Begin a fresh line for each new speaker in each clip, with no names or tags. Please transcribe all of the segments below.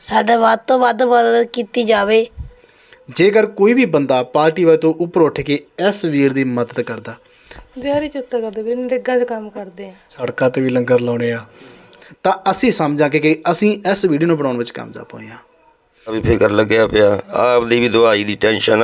ਸਾਡੇ ਵੱਧ ਤੋਂ ਵੱਧ ਮਦਦ ਕੀਤੀ ਜਾਵੇ।
ਜੇਕਰ ਕੋਈ ਵੀ ਬੰਦਾ ਪਾਰਟੀ ਵਾਲੇ ਤੋਂ ਉੱਪਰ ਉੱਠ ਕੇ ਇਸ ਵੀਰ ਦੀ ਮਦਦ ਕਰਦਾ।
ਦਿਹਾੜੀ ਚੁੱਤਾ ਕਰਦੇ ਵੀਰੇ ਨਰੇਗਾ 'ਚ ਕੰਮ ਕਰਦੇ ਆ।
ਸੜਕਾਂ ਤੇ ਵੀ ਲੰਗਰ ਲਾਉਣੇ ਆ।
ਤਾਂ ਅਸੀਂ ਸਮਝਾਂਗੇ ਕਿ ਅਸੀਂ ਇਸ ਵੀਡੀਓ ਨੂੰ ਬਣਾਉਣ ਵਿੱਚ ਕਾਮਯਾਬ ਹੋਏ ਹਾਂ
ਵੀ ਫਿਕਰ ਲੱਗਿਆ ਪਿਆ। ਆਪਦੀ ਵੀ ਦਵਾਈ ਦੀ ਟੈਨਸ਼ਨ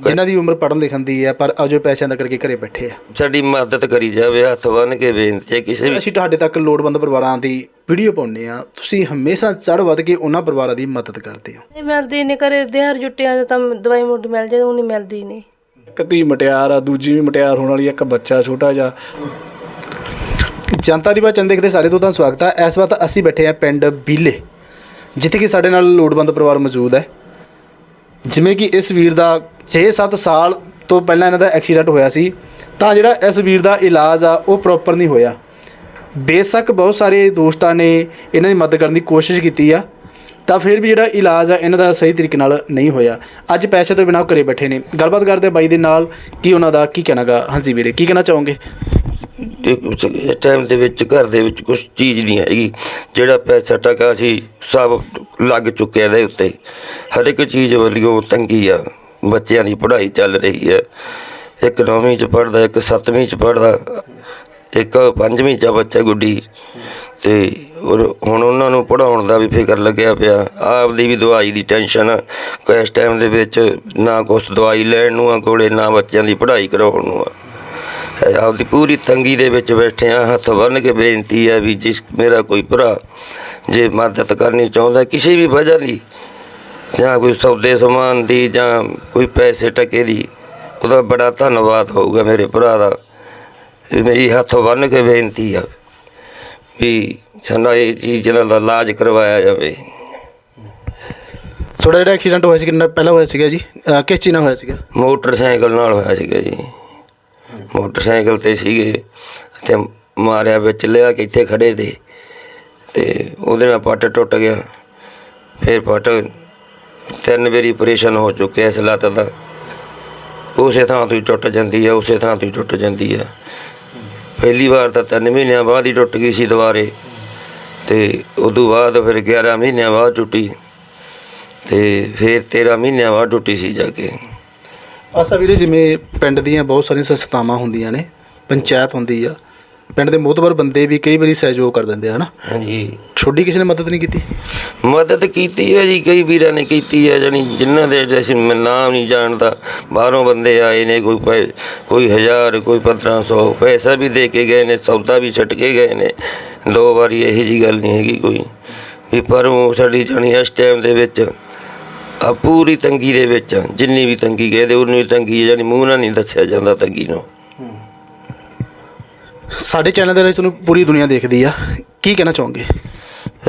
ਜਿਨ੍ਹਾਂ ਦੀ ਉਮਰ ਪੜ੍ਹਨ ਲਿਖਣ ਦੀ ਹੈ ਪਰ ਅਜੋ ਪੈਸਿਆਂ ਦਾ ਕਰਕੇ ਘਰੇ ਬੈਠੇ ਆ।
ਸਾਡੀ ਮਦਦ ਕਰੀ ਜਾਵੇ ਹੱਥ ਬੰਨ ਕੇ ਬੇਨਤੀ ਹੈ ਕਿਸੇ ਵੀ
ਅਸੀਂ ਤੁਹਾਡੇ ਤੱਕ ਲੋੜਵੰਦ ਪਰਿਵਾਰਾਂ ਦੀ ਵੀਡੀਓ ਪਾਉਂਦੇ ਆ ਤੁਸੀਂ ਹਮੇਸ਼ਾ ਚੜ੍ਹ ਵੱਧ ਕੇ ਉਹਨਾਂ ਪਰਿਵਾਰਾਂ ਦੀ ਮਦਦ ਕਰਦੇ ਹੋ।
ਨਹੀਂ ਮਿਲਦੀ ਨਹੀਂ ਕਰੇ ਦਿਹਾੜੀ ਜੁੱਟਿਆਂ ਤਾਂ ਦਵਾਈ ਮੁੱਢ ਮਿਲ ਜਾਏ ਉਹ ਨਹੀਂ ਮਿਲਦੀ ਨਹੀਂ
ਇੱਕ ਧੀ ਮਟਿਆਰ ਆ ਦੂਜੀ ਵੀ ਮਟਿਆਰ ਹੋਣ ਵਾਲੀ ਆ, ਇੱਕ ਬੱਚਾ ਛੋਟਾ ਜਿਹਾ।
ਜਨਤਾ ਦੀ ਬਾਤ ਦੇਖਦੇ ਸਾਰੇ ਤੋਂ ਤਾਂ ਸਵਾਗਤ ਹੈ ਇਸ ਵਾਰ ਅਸੀਂ ਬੈਠੇ ਆ ਪਿੰਡ ਬੀਲੇ। ਜਿੱਥੇ ਕਿ ਸਾਡੇ ਨਾਲ ਲੋੜਵੰਦ ਪਰਿਵਾਰ ਮੌਜੂਦ ਹੈ। ਜਿਵੇਂ ਕਿ ਇਸ ਵੀਰ ਦਾ 6-7 ਸਾਲ ਤੋਂ ਪਹਿਲਾਂ ਇਹਨਾਂ ਦਾ ਐਕਸੀਡੈਂਟ ਹੋਇਆ ਸੀ, ਤਾਂ ਜਿਹੜਾ ਇਸ ਵੀਰ ਦਾ ਇਲਾਜ ਆ, ਉਹ ਪ੍ਰੋਪਰ ਨਹੀਂ ਹੋਇਆ। ਬੇਸ਼ੱਕ ਬਹੁਤ ਸਾਰੇ ਦੋਸਤਾਂ ਨੇ ਇਹਨਾਂ ਦੀ ਮਦਦ ਕਰਨ ਦੀ ਕੋਸ਼ਿਸ਼ ਕੀਤੀ ਆ, ਤਾਂ ਫਿਰ ਵੀ ਜਿਹੜਾ ਇਲਾਜ ਆ, ਇਹਨਾਂ ਦਾ ਸਹੀ ਤਰੀਕੇ ਨਾਲ ਨਹੀਂ ਹੋਇਆ। ਅੱਜ ਪੈਸੇ ਤੋਂ ਬਿਨਾਂ ਉਹ ਘਰੇ ਬੈਠੇ ਨੇ। ਗੱਲਬਾਤ ਕਰਦੇ ਬਾਈ ਦੇ ਨਾਲ, ਕੀ ਉਹਨਾਂ ਦਾ ਕੀ ਕਹਿਣਾਗਾ ਹਾਂਜੀ ਵੀਰੇ, ਕੀ ਕਹਿਣਾ ਚਾਹੋਗੇ?
ਇਸ ਟਾਈਮ ਦੇ ਵਿੱਚ ਘਰ ਦੇ ਵਿੱਚ ਕੁਝ ਚੀਜ਼ ਨਹੀਂ ਹੈਗੀ। ਜਿਹੜਾ ਪੈਸਾ ਟਕਾ ਸੀ, ਸਭ ਲੱਗ ਚੁੱਕਿਆ ਇਹਦੇ ਉੱਤੇ। ਹਰ ਇੱਕ ਚੀਜ਼ ਵੱਲੋਂ ਤੰਗੀ ਆ। ਬੱਚਿਆਂ ਦੀ ਪੜ੍ਹਾਈ ਚੱਲ ਰਹੀ ਹੈ ਇੱਕ ਨੌਵੀਂ ਚ ਪੜ੍ਹਦਾ, ਇੱਕ ਸੱਤਵੀਂ ਚ ਪੜ੍ਹਦਾ, ਇੱਕ ਪੰਜਵੀਂ ਚ ਆ ਬੱਚਾ ਗੁੱਡੀ। ਤੇ ਔਰ ਹੁਣ ਉਹਨਾਂ ਨੂੰ ਪੜਾਉਣ ਦਾ ਵੀ ਫਿਕਰ ਲੱਗਿਆ ਪਿਆ। ਆਪਦੀ ਵੀ ਦਵਾਈ ਦੀ ਟੈਨਸ਼ਨ ਇਸ ਟਾਈਮ ਦੇ ਵਿੱਚ ਨਾ ਕੁਛ ਦਵਾਈ ਲੈਣ ਨੂੰ ਆ ਕੋਲੇ, ਨਾ ਬੱਚਿਆਂ ਦੀ ਪੜ੍ਹਾਈ ਕਰਾਉਣ ਨੂੰ ਆ। ਆਪਦੀ ਪੂਰੀ ਤੰਗੀ ਦੇ ਵਿੱਚ ਬੈਠੇ ਆ ਹੱਥ ਬੰਨ੍ਹ ਕੇ ਬੇਨਤੀ ਹੈ ਵੀ ਜਿਸ ਮੇਰਾ ਕੋਈ ਭਰਾ ਜੇ ਮਦਦ ਕਰਨੀ ਚਾਹੁੰਦਾ ਕਿਸੇ ਵੀ ਵਜ੍ਹਾ ਦੀ ਜਾਂ ਕੋਈ ਸੌਦੇ ਸਮਾਨ ਦੀ ਜਾਂ ਕੋਈ ਪੈਸੇ ਟਕੇ ਦੀ ਉਹਦਾ ਬੜਾ ਧੰਨਵਾਦ ਹੋਊਗਾ ਮੇਰੇ ਭਰਾ ਦਾ। ਇਹ ਮੇਰੀ ਹੱਥ ਬੰਨ੍ਹ ਕੇ ਬੇਨਤੀ ਆ ਵੀ ਸਾਡਾ ਇਹ ਚੀਜ਼ ਦਾ ਇਲਾਜ ਕਰਵਾਇਆ ਜਾਵੇ।
ਤੁਹਾਡਾ ਜਿਹੜਾ ਐਕਸੀਡੈਂਟ ਹੋਇਆ ਸੀ ਕਿੰਨਾ ਪਹਿਲਾਂ ਹੋਇਆ ਸੀਗਾ ਜੀ? ਅਹ ਕਿਸ ਚੀਜ਼ ਨਾਲ ਹੋਇਆ ਸੀਗਾ?
ਮੋਟਰਸਾਈਕਲ ਨਾਲ ਹੋਇਆ ਸੀਗਾ ਜੀ। ਮੋਟਰਸਾਈਕਲ ਤੇ ਸੀਗੇ ਤੇ ਮਾਰਿਆ ਵਿੱਚ, ਲਿਆ ਕਿ ਇੱਥੇ ਖੜੇ ਤੇ ਤੇ ਉਹਦੇ ਨਾਲ ਪੱਟ ਟੁੱਟ ਗਿਆ। ਫਿਰ ਪੱਟ ਤਿੰਨ ਵਾਰੀ ਆਪਰੇਸ਼ਨ ਹੋ ਚੁੱਕਿਆ ਇਸ ਲੱਤ ਦਾ। ਉਸੇ ਥਾਂ ਤੋਂ ਹੀ ਟੁੱਟ ਜਾਂਦੀ ਹੈ ਉਸੇ ਥਾਂ ਤੋਂ ਹੀ ਟੁੱਟ ਜਾਂਦੀ ਹੈ ਪਹਿਲੀ ਵਾਰ ਤਾਂ ਤਿੰਨ ਮਹੀਨਿਆਂ ਬਾਅਦ ਹੀ ਟੁੱਟ ਗਈ ਸੀ ਦੁਬਾਰੇ। ਤੇ ਉਦੋਂ ਬਾਅਦ ਫਿਰ 11 ਮਹੀਨਿਆਂ ਬਾਅਦ ਟੁੱਟੀ। ਤੇ ਫਿਰ 13 ਮਹੀਨਿਆਂ ਬਾਅਦ ਟੁੱਟੀ ਸੀ ਜਾ ਕੇ।
ਅਸਾ ਵੀਰੇ ਜਿਵੇਂ ਪਿੰਡ ਦੀਆਂ ਬਹੁਤ ਸਾਰੀਆਂ ਸੰਸਥਾਵਾਂ ਹੁੰਦੀਆਂ ਨੇ ਪੰਚਾਇਤ ਹੁੰਦੀ ਆ ਪਿੰਡ ਦੇ ਮੋਤਬਰ ਬੰਦੇ ਵੀ ਕਈ ਵਾਰੀ ਸਹਿਯੋਗ ਕਰ ਦਿੰਦੇ ਹਨਾ?
ਹਾਂਜੀ।
ਛੋਡੀ ਕਿਸੇ ਨੇ ਮਦਦ ਨਹੀਂ ਕੀਤੀ?
ਮਦਦ ਕੀਤੀ ਹੈ ਜੀ ਕਈ ਵੀਰਾਂ ਨੇ ਕੀਤੀ ਹੈ ਜਾਣੀ ਜਿਨ੍ਹਾਂ ਦੇ ਅਸੀਂ ਮੈਂ ਨਾਮ ਨਹੀਂ ਜਾਣਦਾ ਬਾਹਰੋਂ ਬੰਦੇ ਆਏ ਨੇ ਕੋਈ ਪੈ- ਕੋਈ ਹਜ਼ਾਰ ਕੋਈ 1500 ਪੈਸਾ ਵੀ ਦੇ ਕੇ ਗਏ ਨੇ ਸੌਦਾ ਵੀ ਛੱਟ ਕੇ ਗਏ ਨੇ। ਦੋ ਵਾਰੀ ਇਹੋ ਜੀ ਗੱਲ ਨਹੀਂ ਹੈਗੀ ਕੋਈ। ਵੀ ਪਰ ਉਹ ਸਾਡੀ ਜਾਣੀ ਇਸ ਟਾਈਮ ਦੇ ਵਿੱਚ ਆ ਪੂਰੀ ਤੰਗੀ ਦੇ ਵਿੱਚ। ਜਿੰਨੀ ਵੀ ਤੰਗੀ ਕਹਦੇ ਉਨੀ ਤੰਗੀ ਹੈ, ਜਾਣੀ ਮੂੰਹ ਨਾਲ ਨਹੀਂ ਦੱਸਿਆ ਜਾਂਦਾ ਤੰਗੀ ਨੂੰ।
ਸਾਡੇ ਚੈਨਲ ਦੇ ਰਾਹੀਂ ਤੁਹਾਨੂੰ ਪੂਰੀ ਦੁਨੀਆ ਦੇਖਦੀ ਆ। ਕੀ ਕਹਿਣਾ ਚਾਹੋਗੇ?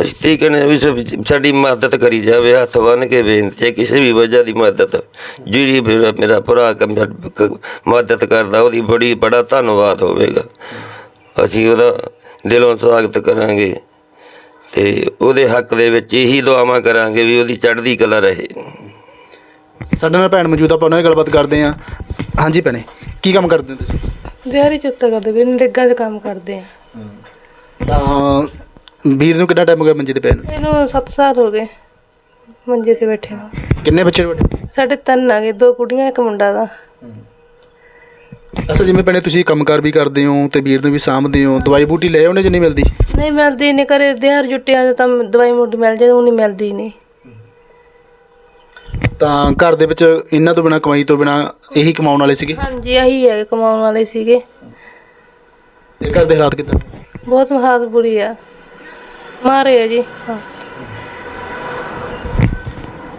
ਅਸੀਂ ਤੇ ਕਹਿੰਦੇ ਹਾਂ ਵੀ ਸਭ- ਸਾਡੀ ਮਦਦ ਕਰੀ ਜਾਵੇ ਹੱਥ ਬੰਨ ਕੇ ਬੇਨਤੀ ਹੈ ਕਿਸੇ ਵੀ ਵਜ੍ਹਾ ਦੀ ਮਦਦ। ਜਿਹੜੀ ਮੇਰਾ ਮੇਰਾ ਭਰਾ ਕੰਮ ਕ- ਮਦਦ ਕਰਦਾ ਉਹਦੀ ਬੜੀ ਬੜਾ ਧੰਨਵਾਦ ਹੋਵੇਗਾ। ਅਸੀਂ ਉਹਦਾ ਦਿਲੋਂ ਸਵਾਗਤ ਕਰਾਂਗੇ। ਤੇ ਉਹਦੇ ਹੱਕ ਦੇ ਵਿੱਚ ਇਹੀ ਦੁਆਵਾਂ ਕਰਾਂਗੇ ਵੀ ਉਹਦੀ ਚੜ੍ਹਦੀ ਕਲਾ ਰਹੇ।
ਸਾਡੇ ਨਾਲ ਭੈਣ ਮੌਜੂਦ ਆਪਾਂ ਉਹਨਾਂ ਨਾਲ ਗੱਲਬਾਤ ਕਰਦੇ ਆ ਹਾਂਜੀ ਭੈਣੇ ਕੀ ਕੰਮ ਕਰਦੇ ਹੋ ਤੁਸੀਂ?
ਦਿਹਾੜੀ ਚੁੱਤਾ ਕਰਦੇ ਵੀਰੇ ਨਰੇਗਾ 'ਚ ਕੰਮ ਕਰਦੇ ਆ।
ਤਾਂ ਵੀਰ ਨੂੰ ਕਿੰਨਾ ਟਾਈਮ ਹੋ ਗਿਆ ਮੰਜੇ ਤੇ ਪੈਣ
ਇਹਨੂੰ 7 ਸਾਲ ਹੋ ਗਏ ਮੰਜੇ ਤੇ ਬੈਠੇ ਨੂੰ।
ਕਿੰਨੇ ਬੱਚੇ ਤੁਹਾਡੇ?
ਸਾਡੇ ਤਿੰਨ ਆ ਗਏ ਦੋ ਕੁੜੀਆਂ ਇੱਕ ਮੁੰਡਾ ਗਾ।
ਅਸਲ ਜਿਵੇਂ ਭੈਣੇ ਤੁਸੀਂ ਕੰਮਕਾਰ ਵੀ ਕਰਦੇ ਹੋ ਤੇ ਵੀਰ ਨੂੰ ਵੀ ਸਾਂਭਦੇ ਹੋ ਦਵਾਈ ਬੂਟੀ ਲੈ ਆਉਣੇ ਜੇ ਨਹੀਂ ਮਿਲਦੀ?
ਨਹੀਂ ਮਿਲਦੀ ਨਹੀਂ ਕਰੇ ਦਿਹਾੜੀ ਜੁੱਟਿਆਂ ਤਾਂ ਦਵਾਈ ਮੁੱਢ ਮਿਲ ਜਾਏ ਉਹ ਨਹੀਂ ਮਿਲਦੀ ਨਹੀਂ।
ਤਾਂ ਘਰ ਦੇ ਵਿੱਚ ਇਹਨਾਂ ਤੋਂ ਬਿਨਾ ਕਮਾਈ ਤੋਂ ਬਿਨਾ ਇਹੀ ਕਮਾਉਣ ਵਾਲੇ ਸੀਗੇ?
ਹਾਂਜੀ ਆਹੀ ਹੈ ਕਮਾਉਣ ਵਾਲੇ ਸੀਗੇ।
ਤੇ ਘਰ ਦੇ ਹਾਲਾਤ ਕਿਦਾਂ?
ਬਹੁਤ ਹਾਲਤ ਬੁਰੀ ਆ। ਮਾਰੇ ਆ ਜੀ ਹਾਂ।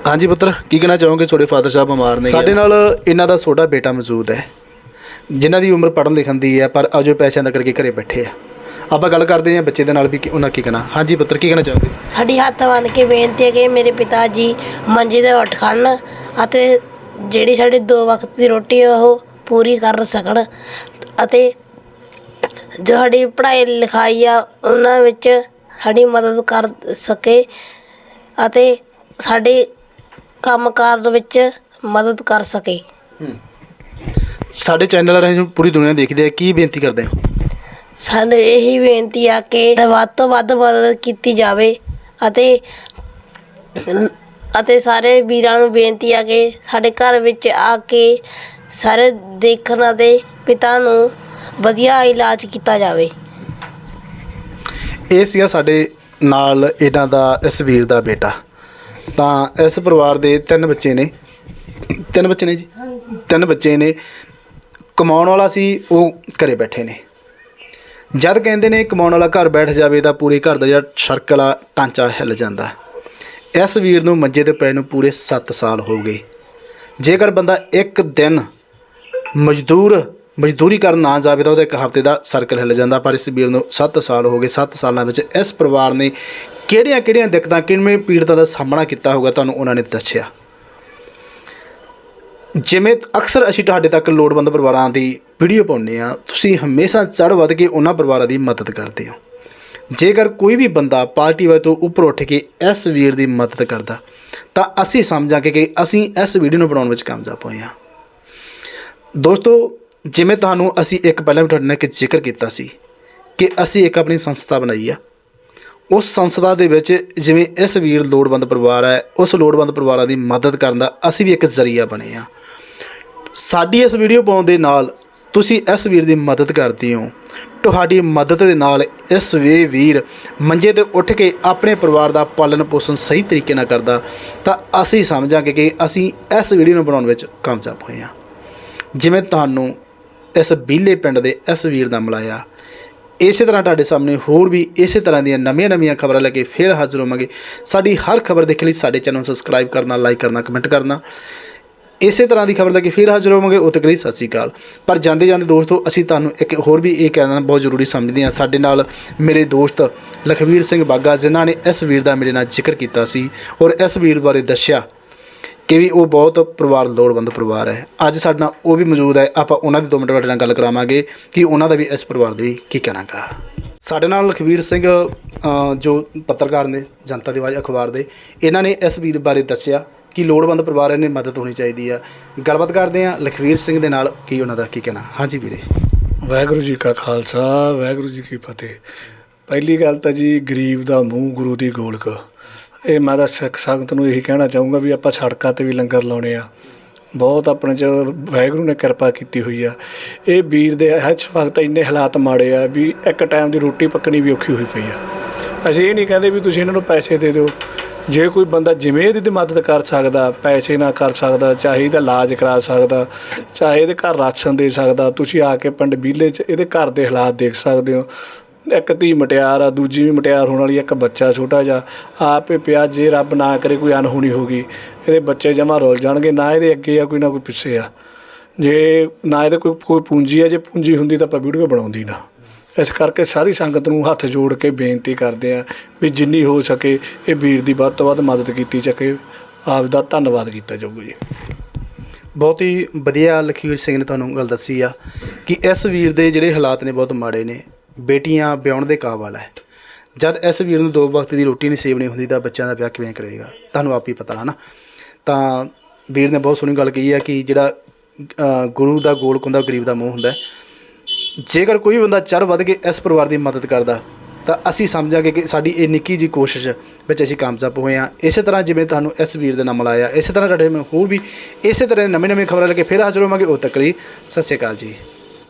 ਹਾਂਜੀ ਪੁੱਤਰ ਕੀ ਕਹਿਣਾ ਚਾਹੋਗੇ? ਤੁਹਾਡੇ ਫਾਦਰ ਸਾਹਿਬ ਬਿਮਾਰ ਨੇ। ਸਾਡੇ ਨਾਲ ਇਹਨਾਂ ਦਾ ਛੋਟਾ ਬੇਟਾ ਮੌਜੂਦ ਹੈ। ਜਿਨ੍ਹਾਂ ਦੀ ਉਮਰ ਪੜ੍ਹਨ ਲਿਖਣ ਦੀ ਹੈ ਪਰ ਅਜੋ ਪੈਸਿਆਂ ਦਾ ਕਰਕੇ ਘਰੇ ਬੈਠੇ ਆ। ਆਪਾਂ ਗੱਲ ਕਰਦੇ ਹਾਂ ਬੱਚੇ ਦੇ ਨਾਲ ਵੀ ਕਿ ਉਹਨਾਂ ਕੀ ਕਹਿਣਾ। ਹਾਂਜੀ ਪੁੱਤਰ ਕੀ ਕਹਿਣਾ ਚਾਹੋਗੇ?
ਸਾਡੀ ਹੱਥ ਬੰਨ ਕੇ ਬੇਨਤੀ ਹੈ ਕਿ ਮੇਰੇ ਪਿਤਾ ਜੀ ਮੰਜੇ ਤੇ ਉੱਠ ਖੜਨ ਅਤੇ ਜਿਹੜੀ ਸਾਡੀ ਦੋ ਵਕਤ ਦੀ ਰੋਟੀ ਹੈ ਉਹ ਪੂਰੀ ਕਰ ਸਕਣ ਅਤੇ ਜੋ ਸਾਡੀ ਪੜ੍ਹਾਈ ਲਿਖਾਈ ਆ ਉਹਨਾਂ ਵਿੱਚ ਸਾਡੀ ਮਦਦ ਕਰ ਸਕੇ ਅਤੇ ਸਾਡੇ ਕੰਮਕਾਰ ਵਿੱਚ ਮਦਦ ਕਰ ਸਕੇ।
ਸਾਡੇ ਚੈਨਲ ਰਾਹੀਂ ਪੂਰੀ ਦੁਨੀਆ ਦੇਖਦੀ ਹੈ ਕੀ ਬੇਨਤੀ ਕਰਦੇ ਹੋ?
ਸਾਨੂੰ ਇਹੀ ਬੇਨਤੀ ਆ ਕਿ ਵੱਧ ਤੋਂ ਵੱਧ ਮਦਦ ਕੀਤੀ ਜਾਵੇ ਅਤੇ ਅਤੇ ਸਾਰੇ ਵੀਰਾਂ ਨੂੰ ਬੇਨਤੀ ਆ ਕਿ ਸਾਡੇ ਘਰ ਵਿੱਚ ਆ ਕੇ ਸਾਰੇ ਦੇਖਣ ਅਤੇ ਪਿਤਾ ਨੂੰ ਵਧੀਆ ਇਲਾਜ ਕੀਤਾ ਜਾਵੇ।
ਇਹ ਸੀਗਾ ਸਾਡੇ ਨਾਲ ਇਹਨਾਂ ਦਾ ਇਸ ਵੀਰ ਦਾ ਬੇਟਾ। ਤਾਂ ਇਸ ਪਰਿਵਾਰ ਦੇ ਤਿੰਨ ਬੱਚੇ ਨੇ। ਤਿੰਨ ਬੱਚੇ ਨੇ ਜੀ? ਤਿੰਨ ਬੱਚੇ ਨੇ। ਕਮਾਉਣ ਵਾਲਾ ਸੀ, ਉਹ ਘਰੇ ਬੈਠੇ ਨੇ। ਜਦ ਕਹਿੰਦੇ ਨੇ ਕਮਾਉਣ ਵਾਲਾ ਘਰ ਬੈਠ ਜਾਵੇ ਤਾਂ ਪੂਰੇ ਘਰ ਦਾ ਜਿਹੜਾ ਸਰਕਲ ਆ ਢਾਂਚਾ ਹਿੱਲ ਜਾਂਦਾ। ਇਸ ਵੀਰ ਨੂੰ ਮੰਜੇ ਤੇ ਪਏ ਨੂੰ ਪੂਰੇ 7 ਸਾਲ ਹੋ ਗਏ। ਜੇਕਰ ਬੰਦਾ ਇੱਕ ਦਿਨ ਮਜ਼ਦੂਰ, ਮਜ਼ਦੂਰੀ ਕਰਨ ਨਾ ਜਾਵੇ ਤਾਂ ਉਹਦਾ ਇੱਕ ਹਫ਼ਤੇ ਦਾ ਸਰਕਲ ਹਿੱਲ ਜਾਂਦਾ, ਪਰ ਇਸ ਵੀਰ ਨੂੰ 7 ਸਾਲ ਹੋ ਗਏ। 7 ਸਾਲਾਂ ਵਿੱਚ ਇਸ ਪਰਿਵਾਰ ਨੇ ਕਿਹੜੀਆਂ ਕਿਹੜੀਆਂ ਦਿੱਕਤਾਂ, ਕਿਵੇਂ ਪੀੜਤਾਂ ਦਾ ਸਾਹਮਣਾ ਕੀਤਾ ਹੋਗਾ ਤੁਹਾਨੂੰ ਉਹਨਾਂ ਨੇ ਦੱਸਿਆ। ਜਿਵੇਂ ਅਕਸਰ ਅਸੀਂ ਤੁਹਾਡੇ ਤੱਕ ਲੋੜਵੰਦ ਪਰਿਵਾਰਾਂ ਦੀ ਵੀਡੀਓ ਪਾਉਂਦੇ ਆ ਤੁਸੀਂ ਹਮੇਸ਼ਾ ਚੜ੍ਹ ਵੱਧ ਕੇ ਉਹਨਾਂ ਪਰਿਵਾਰਾਂ ਦੀ ਮਦਦ ਕਰਦੇ ਹੋ। ਜੇਕਰ ਕੋਈ ਵੀ ਬੰਦਾ ਪਾਰਟੀ ਵਾਲੇ ਤੋਂ ਉੱਪਰ ਉੱਠ ਕੇ ਇਸ ਵੀਰ ਦੀ ਮਦਦ ਕਰਦਾ, ਤਾਂ ਅਸੀਂ ਸਮਝਾਂਗੇ ਕਿ ਅਸੀਂ ਇਸ ਵੀਡੀਓ ਨੂੰ ਬਣਾਉਣ ਵਿੱਚ ਕਾਮਯਾਬ ਹੋਏ ਹਾਂ। ਦੋਸਤੋ, ਜਿਵੇਂ ਤੁਹਾਨੂੰ ਅਸੀਂ ਇੱਕ ਪਹਿਲਾਂ ਵੀ ਤੁਹਾਡੇ ਨਾਲ ਇੱਕ ਜ਼ਿਕਰ ਕੀਤਾ ਸੀ ਕਿ ਅਸੀਂ ਇੱਕ ਆਪਣੀ ਸੰਸਥਾ ਬਣਾਈ ਆ। ਉਸ ਸੰਸਥਾ ਦੇ ਵਿੱਚ ਜਿਵੇਂ ਇਸ ਵੀਰ ਲੋੜਵੰਦ ਪਰਿਵਾਰ ਹੈ, ਉਸ ਲੋੜਵੰਦ ਪਰਿਵਾਰਾਂ ਦੀ ਮਦਦ ਕਰਨ ਦਾ ਅਸੀਂ ਵੀ ਇੱਕ ਜ਼ਰੀਆ ਬਣੇ ਆ ਸਾਡੀ ਇਸ ਵੀਡੀਓ ਪਾਉਣ ਦੇ ਨਾਲ ਤੁਸੀਂ ਇਸ ਵੀਰ ਦੀ ਮਦਦ ਕਰਦੇ ਹੋ। ਤੁਹਾਡੀ ਮਦਦ ਦੇ ਨਾਲ ਇਸ ਵੇ ਵੀਰ ਮੰਜੇ ਤੇ ਉੱਠ ਕੇ ਆਪਣੇ ਪਰਿਵਾਰ ਦਾ ਪਾਲਣ ਪੋਸ਼ਣ ਸਹੀ ਤਰੀਕੇ ਨਾਲ ਕਰਦਾ, ਤਾਂ ਅਸੀਂ ਸਮਝਾਂਗੇ ਕਿ ਅਸੀਂ ਇਸ ਵੀਡੀਓ ਨੂੰ ਬਣਾਉਣ ਵਿੱਚ ਕਾਮਯਾਬ ਹੋਏ ਹਾਂ। ਜਿਵੇਂ ਤੁਹਾਨੂੰ ਇਸ ਬੀਲੇ ਪਿੰਡ ਦੇ ਇਸ ਵੀਰ ਦਾ ਮਿਲਾਇਆ। ਇਸੇ ਤਰ੍ਹਾਂ ਤੁਹਾਡੇ ਸਾਹਮਣੇ ਹੋਰ ਵੀ ਇਸੇ ਤਰ੍ਹਾਂ ਦੀਆਂ ਨਵੀਆਂ-ਨਵੀਆਂ ਖਬਰਾਂ ਲੈ ਕੇ ਫਿਰ ਹਾਜ਼ਰ ਹੋਵਾਂਗੇ। ਸਾਡੀ ਹਰ ਖਬਰ ਦੇਖਣ ਲਈ ਸਾਡੇ ਚੈਨਲ ਨੂੰ ਸਬਸਕ੍ਰਾਈਬ ਕਰਨਾ ਲਾਈਕ ਕਰਨਾ ਕਮੈਂਟ ਕਰਨਾ। ਇਸੇ ਤਰ੍ਹਾਂ ਦੀ ਖਬਰ ਲੈ ਕੇ ਫਿਰ ਹਾਜ਼ਰ ਹੋਵਾਂਗੇ ਉਤ ਲਈ ਸਤਿ ਸ਼੍ਰੀ ਅਕਾਲ। ਪਰ ਜਾਂਦੇ ਜਾਂਦੇ ਦੋਸਤੋ, ਅਸੀਂ ਤੁਹਾਨੂੰ ਇੱਕ ਹੋਰ ਵੀ ਇਹ ਕਹਿਣਾ ਬਹੁਤ ਜ਼ਰੂਰੀ ਸਮਝਦੇ ਹਾਂ। ਸਾਡੇ ਨਾਲ ਮੇਰੇ ਦੋਸਤ ਲਖਵੀਰ ਸਿੰਘ ਬਾਗਾ, ਜਿਨ੍ਹਾਂ ਨੇ ਇਸ ਵੀਰ ਦਾ ਮੇਰੇ ਨਾਲ ਜ਼ਿਕਰ ਕੀਤਾ ਸੀ ਔਰ ਇਸ ਵੀਰ ਬਾਰੇ ਦੱਸਿਆ ਕਿ ਵੀ ਉਹ ਬਹੁਤ ਪਰਿਵਾਰ, ਲੋੜਵੰਦ ਪਰਿਵਾਰ ਹੈ। ਅੱਜ ਸਾਡੇ ਨਾਲ ਉਹ ਵੀ ਮੌਜੂਦ ਹੈ। ਆਪਾਂ ਉਹਨਾਂ ਦੀ ਦੋ ਮਿੰਟ ਤੁਹਾਡੇ ਨਾਲ ਗੱਲ ਕਰਾਵਾਂਗੇ ਕਿ ਉਹਨਾਂ ਦਾ ਵੀ ਇਸ ਪਰਿਵਾਰ ਦੇ ਕੀ ਕਹਿਣਾ ਗਾ। ਸਾਡੇ ਨਾਲ ਲਖਵੀਰ ਸਿੰਘ ਜੋ ਪੱਤਰਕਾਰ ਨੇ ਜਨਤਾ ਦੀ ਆਵਾਜ਼ ਅਖਬਾਰ ਦੇ, ਇਹਨਾਂ ਨੇ ਇਸ ਵੀਰ ਬਾਰੇ ਦੱਸਿਆ ਕਿ ਲੋੜਵੰਦ ਪਰਿਵਾਰ ਨੇ ਮਦਦ ਹੋਣੀ ਚਾਹੀਦੀ ਆ? ਗੱਲਬਾਤ ਕਰਦੇ ਆ ਲਖਵੀਰ ਸਿੰਘ ਦੇ ਨਾਲ, ਕੀ ਉਹਨਾਂ ਦਾ ਕੀ ਕਹਿਣਾ? ਹਾਂਜੀ ਵੀਰੇ।
ਵਾਹਿਗੁਰੂ ਜੀ ਕਾ ਖਾਲਸਾ, ਵਾਹਿਗੁਰੂ ਜੀ ਕੀ ਫਤਿਹ। ਪਹਿਲੀ ਗੱਲ ਤਾਂ ਜੀ, ਗਰੀਬ ਦਾ ਮੂੰਹ ਗੁਰੂ ਦੀ ਗੋਲਕ। ਇਹ ਮੈਂ ਤਾਂ ਸਿੱਖ ਸੰਗਤ ਨੂੰ ਇਹੀ ਕਹਿਣਾ ਚਾਹੂੰਗਾ ਵੀ ਆਪਾਂ ਸੜਕਾਂ ਤੇ ਵੀ ਲੰਗਰ ਲਾਉਣੇ ਆ। ਬਹੁਤ ਆਪਣੇ ਚ ਵਾਹਿਗੁਰੂ ਨੇ ਕਿਰਪਾ ਕੀਤੀ ਹੋਈ ਆ। ਇਹ ਵੀਰ ਦੇ ਇਸ ਵਕਤ ਇੰਨੇ ਹਾਲਾਤ ਮਾੜੇ ਆ ਵੀ ਇੱਕ ਟਾਈਮ ਦੀ ਰੋਟੀ ਪੱਕਣੀ ਵੀ ਔਖੀ ਹੋਈ ਪਈ ਆ। ਅਸੀਂ ਇਹ ਨਹੀਂ ਕਹਿੰਦੇ ਵੀ ਤੁਸੀਂ ਇਹਨਾਂ ਨੂੰ ਪੈਸੇ ਦੇ ਦਿਓ। ਜੇ ਕੋਈ ਬੰਦਾ ਜਿਵੇਂ ਇਹਦੀ ਦੀ ਮਦਦ ਕਰ ਸਕਦਾ, ਪੈਸੇ ਨਾਲ ਕਰ ਸਕਦਾ, ਚਾਹੇ ਇਹਦਾ ਇਲਾਜ ਕਰਾ ਸਕਦਾ, ਚਾਹੇ ਇਹਦੇ ਘਰ ਰਾਸ਼ਨ ਦੇ ਸਕਦਾ, ਤੁਸੀਂ ਆ ਕੇ ਪਿੰਡ ਬੀਲੇ 'ਚ ਇਹਦੇ ਘਰ ਦੇ ਹਾਲਾਤ ਦੇਖ ਸਕਦੇ ਹੋ। ਇੱਕ ਧੀ ਮਟਿਆਰ ਆ, ਦੂਜੀ ਵੀ ਮਟਿਆਰ ਹੋਣ ਵਾਲੀ ਇੱਕ ਬੱਚਾ ਛੋਟਾ ਜਿਹਾ, ਆਪੇ ਪਿਆ ਜੇ ਰੱਬ ਨਾ ਕਰੇ ਕੋਈ ਅਨਹੋਣੀ ਹੋ ਗਈ, ਇਹਦੇ ਬੱਚੇ ਜਮਾ ਰੁੱਲ ਜਾਣਗੇ, ਨਾ ਇਹਦੇ ਅੱਗੇ ਆ, ਕੋਈ ਨਾ ਕੋਈ ਪਿੱਛੇ ਆ। ਜੇ ਨਾ ਇਹਦੇ ਕੋਈ ਕੋਈ ਪੂੰਜੀ ਆ, ਜੇ ਪੂੰਜੀ ਹੁੰਦੀ ਤਾਂ ਆਪਾਂ ਵੀਡੀਓ ਬਣਾਉਂਦੀ ਨਾ। ਇਸ ਕਰਕੇ ਸਾਰੀ ਸੰਗਤ ਨੂੰ ਹੱਥ ਜੋੜ ਕੇ ਬੇਨਤੀ ਕਰਦੇ ਆ ਵੀ ਜਿੰਨੀ ਹੋ ਸਕੇ ਇਹ ਵੀਰ ਦੀ ਵੱਧ ਤੋਂ ਵੱਧ ਮਦਦ ਕੀਤੀ ਚੱਕੇ ਆਪ ਦਾ ਧੰਨਵਾਦ ਕੀਤਾ ਜਾਊਗਾ ਜੀ।
ਬਹੁਤ ਹੀ ਵਧੀਆ ਲਖਵੀਰ ਸਿੰਘ ਨੇ ਤੁਹਾਨੂੰ ਗੱਲ ਦੱਸੀ ਆ ਕਿ ਇਸ ਵੀਰ ਦੇ ਜਿਹੜੇ ਹਾਲਾਤ ਨੇ ਬਹੁਤ ਮਾੜੇ ਨੇ। ਬੇਟੀਆਂ ਵਿਆਹੁਣ ਦੇ ਕਾਬਲ ਹੈ ਜਦ ਇਸ ਵੀਰ ਨੂੰ ਦੋ ਵਕਤ ਦੀ ਰੋਟੀ ਨਹੀਂ ਸੇਵਣੀ ਹੁੰਦੀ ਤਾਂ ਬੱਚਿਆਂ ਦਾ ਵਿਆਹ ਕਿਵੇਂ ਕਰੇਗਾ? ਤੁਹਾਨੂੰ ਆਪ ਹੀ ਪਤਾ ਹੈ ਨਾ ਤਾਂ ਵੀਰ ਨੇ ਬਹੁਤ ਸੋਹਣੀ ਗੱਲ ਕਹੀ ਹੈ ਕਿ ਜਿਹੜਾ ਗੁਰੂ ਦਾ ਗੋਲ ਕੁੰਦਾ ਗਰੀਬ ਦਾ ਮੂੰਹ ਹੁੰਦਾ ਜੇਕਰ ਕੋਈ ਬੰਦਾ ਚੜ ਵੱਧ ਕੇ ਇਸ ਪਰਿਵਾਰ ਦੀ ਮਦਦ ਕਰਦਾ, ਤਾਂ ਅਸੀਂ ਸਮਝਾਂਗੇ ਕਿ ਸਾਡੀ ਇਹ ਨਿੱਕੀ ਜੀ ਕੋਸ਼ਿਸ਼ ਵਿੱਚ ਅਸੀਂ ਕਾਮਯਾਬ ਹੋਏ ਹਾਂ। ਇਸੇ ਤਰ੍ਹਾਂ ਜਿਵੇਂ ਤੁਹਾਨੂੰ ਇਸ ਵੀਰ ਦੇ ਨਾਮ ਮਿਲਾਇਆ ਇਸੇ ਤਰ੍ਹਾਂ ਤੁਹਾਡੇ ਮੈਂ ਹੋਰ ਵੀ ਇਸੇ ਤਰ੍ਹਾਂ ਨਵੇਂ ਨਵੇਂ ਖਬਰਾਂ ਲੈ ਕੇ ਫਿਰ ਹਾਜ਼ਰ ਹੋਵਾਂਗੇ। ਉਹ ਤੱਕ ਲਈ ਸਤਿ ਸ਼੍ਰੀ ਅਕਾਲ ਜੀ।